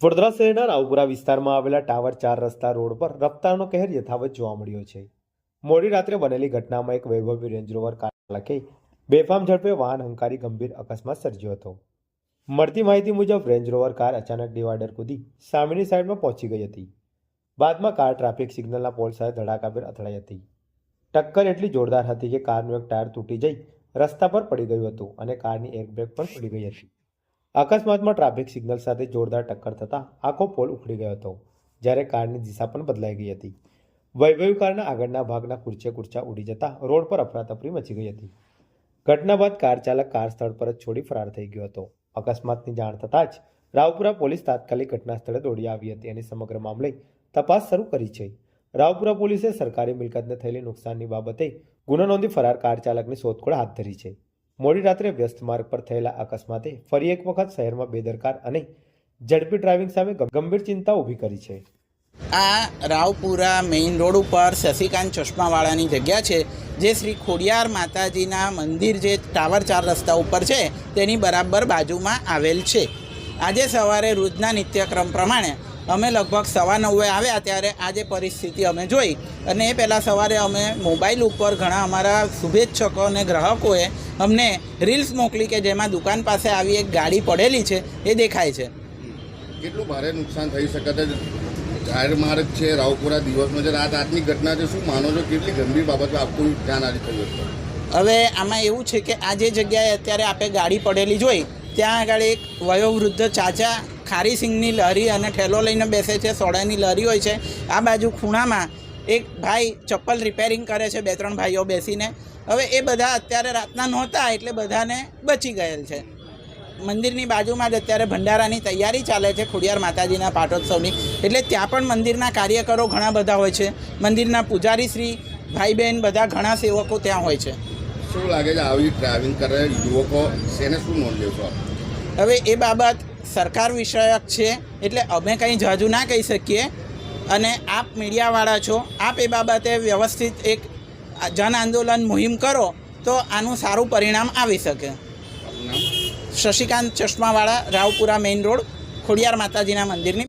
વડોદરા શહેરના રાવપુરા વિસ્તારમાં આવેલા ટાવર ચાર રસ્તા રોડ પર રફતારનો કહેર યથાવત જોવા મળ્યો છે. મોડી રાત્રે બનેલી ઘટનામાં એક વૈભવી રેન્જ રોવર કાર ચાલકે બેફામ ઝડપે વાહન હંકારી ગંભીર અકસ્માત સર્જ્યો હતો. મળતી માહિતી મુજબ, રેન્જ રોવર કાર અચાનક ડિવાઈડર કૂદી સામેની સાઈડમાં પહોંચી ગઈ હતી. બાદમાં કાર ટ્રાફિક સિગ્નલના પોલ સાથે ધડાકાભેર અથડાઈ હતી. ટક્કર એટલી જોરદાર હતી કે કારનું એક ટાયર તૂટી જઈ રસ્તા પર પડી ગયું હતું અને કારની એરબ્રેક પણ પડી ગઈ હતી. અકસ્માતમાં ટ્રાફિક સિગ્નલ સાથે જોરદાર ટક્કર થતાં આખો પોલ ઉખડી ગયો હતો, જ્યારે કારની દિશા પણ બદલાઈ ગઈ હતી. વૈભવી કારના આગળના ભાગના કુરચે કુરચા ઉડી જતા રોડ પર અફરાતફરી મચી ગઈ હતી. ઘટના બાદ કાર ચાલક કાર સ્થળ પર જ છોડી ફરાર થઈ ગયો હતો. અકસ્માતની જાણ થતાં જ રાવપુરા પોલીસ તાત્કાલિક ઘટના સ્થળે દોડી આવી હતી અને સમગ્ર મામલે તપાસ શરૂ કરી છે. રાવપુરા પોલીસે સરકારી મિલકતને થયેલી નુકસાનની બાબતે ગુનો નોંધી ફરાર કાર ચાલકની શોધખોળ હાથ ધરી છે. મોડી રાત્રે વ્યસ્ત માર્ગ પર થયેલા અકસ્માતે ફરી એક વખત શહેરમાં બેદરકાર અને ઝડપી ડ્રાઇવિંગ સામે ગંભીર ચિંતા ઊભી કરી છે. આ રાવપુરા મેઇન રોડ ઉપર શશિકાંત ચશ્માવાળાની જગ્યા છે, જે શ્રી ખોડિયાર માતાજીના મંદિર જે ટાવર ચાર રસ્તા ઉપર છે, તેની બરાબર બાજુમાં આવેલ છે. આજે સવારે રોજના નિત્યક્રમ પ્રમાણે અમે લગભગ સવા નવે આવ્યા ત્યારે આજે પરિસ્થિતિ અમે જોઈ. અને એ પહેલાં સવારે અમે મોબાઈલ ઉપર ઘણા અમારા શુભેચ્છકો અને ગ્રાહકોએ અમને રીલ્સ મોકલી કે જેમાં દુકાન પાસે આવી એક ગાડી પડેલી છે એ દેખાય છે. કેટલું ભારે નુકસાન થઈ શકે છે? જાહેર માર્ગ છે રાવપુરા દિવસનો છે રાત આજની ઘટના છે શું માનો છો કેટલી ગંભીર બાબતો આપવું ધ્યાન આજે થયું છે હવે આમાં એવું છે કે આ જે જગ્યાએ અત્યારે આપણે ગાડી પડેલી જોઈ ત્યાં આગળ એક વયોવૃદ્ધ ચાચા ખારીસિંગની લહેરી અને ઠેલો લઈને બેસે છે સોડાની લહેરી હોય છે. આ બાજુ ખૂણામાં એક ભાઈ ચપ્પલ રિપેરિંગ કરે છે બે ત્રણ ભાઈઓ બેસીને. હવે એ બધા અત્યારે રાતના નહોતા એટલે બધાને બચી ગયેલ છે. મંદિરની બાજુમાં જ અત્યારે ભંડારાની તૈયારી ચાલે છે ખોડિયાર માતાજીના પાટોત્સવની. એટલે ત્યાં પણ મંદિરના કાર્યકરો ઘણા બધા હોય છે. મંદિરના પૂજારી શ્રી ભાઈ બહેન બધા ઘણા સેવકો ત્યાં હોય છે. શું લાગે છે આવી ડ્રાઇવિંગ કરે યુવકો? શું નોંધ લેશો હવે એ બાબત સરકાર વિષયક છે એટલે અમે કંઈ જાજુ ના કહી શકીએ. અને આપ મીડિયાવાળા છો આપ એ બાબતે વ્યવસ્થિત એક જન આંદોલન મુહિમ કરો તો આનું સારું પરિણામ આવી શકે. શશિકાંત ચશ્માવાળા રાવપુરા મેઇન રોડ ખોડિયાર માતાજીના મંદિરની